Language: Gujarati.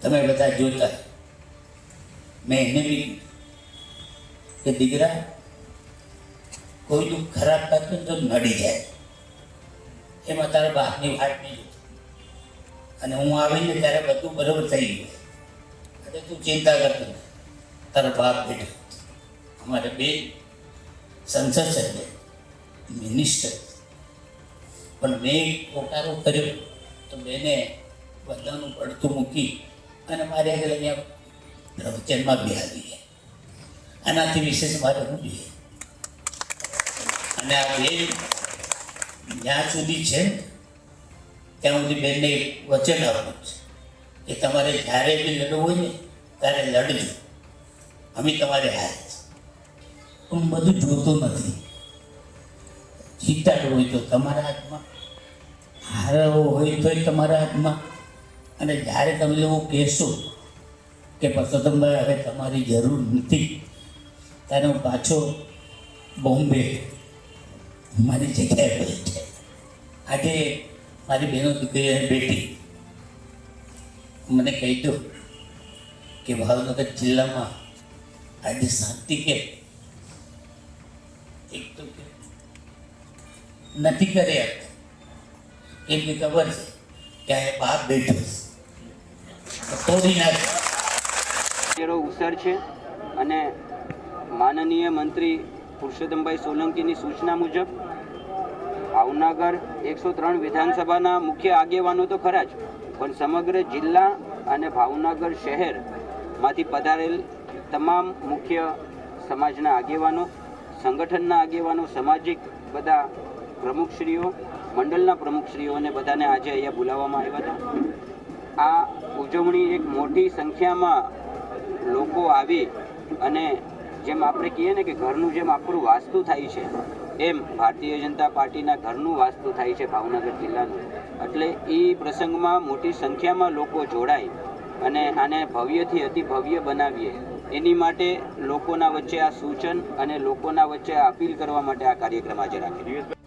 તમે બધા જોતા. મેં એને બી કે દીકરા કોઈનું ખરાબ થતું તો નડી જાય. એમાં તારા બાપની વાત નહીં અને હું આવીને ત્યારે બધું બરાબર થઈ ગયું. એટલે તું ચિંતા કરતો. તારા બાપ બેઠો. અમારે બે સંસદ સભ્ય મિનિસ્ટર. પણ મેં પોકારો કર્યો. તો બેને બધાનું પડતું મૂકી અને મારે અહીંયા પ્રવચનમાં બિહારી આનાથી વિશેષ મારે શું જોઈએ અને આ બેન જ્યાં સુધી છે ત્યાં સુધી બેનને વચન આપવું છે કે તમારે જ્યારે બી લડવું હોય ને, ત્યારે લડજો. અમે તમારે હાર હું બધું જોતો નથી. જીતાડવું હોય તો તમારા હાથમાં. હારવો હોય તોય તમારા હાથમાં. અને જ્યારે તમે લોકો કહેશો કે પરસોત્તમભાઈ હવે તમારી જરૂર નથી, ત્યારે હું પાછો બોમ્બે મારી જગ્યાએ બેઠે. આજે મારી બહેનો દીકરી અને બેટી મને કહી દો કે ભાવનગર જિલ્લામાં આજે શાંતિ કે એક તો નથી કર્યા. એમની ખબર છે કે આ બાપ બેઠો છે. ઉસર છે અને માનનીય મંત્રી પુરુષોત્તમભાઈ સોલંકીની સૂચના મુજબ ભાવનગર એકસો ત્રણ વિધાનસભાના મુખ્ય આગેવાનો તો ખરા જ, પણ સમગ્ર જિલ્લા અને ભાવનગર શહેરમાંથી પધારેલ તમામ મુખ્ય સમાજના આગેવાનો, સંગઠનના આગેવાનો, સામાજિક બધા પ્રમુખશ્રીઓ, મંડળના પ્રમુખશ્રીઓને બધાને આજે અહીંયા બોલાવવામાં આવ્યા હતા. આ ઉજવણી એક મોટી સંખ્યામાં લોકો આવે અને જેમ આપણે કહીએ ને કે ઘરનું જેમ આપણું વાસ્તુ થાય છે, એમ ભારતીય જનતા પાર્ટીના ઘરનું વાસ્તુ થાય છે ભાવનગર જિલ્લાનું. એટલે એ પ્રસંગમાં મોટી સંખ્યામાં લોકો જોડાય અને આને ભવ્યથી અતિ ભવ્ય બનાવીએ. એની માટે લોકોના વચ્ચે આ સૂચન અને લોકોના વચ્ચે અપીલ કરવા માટે આ કાર્યક્રમ આજે રાખેલો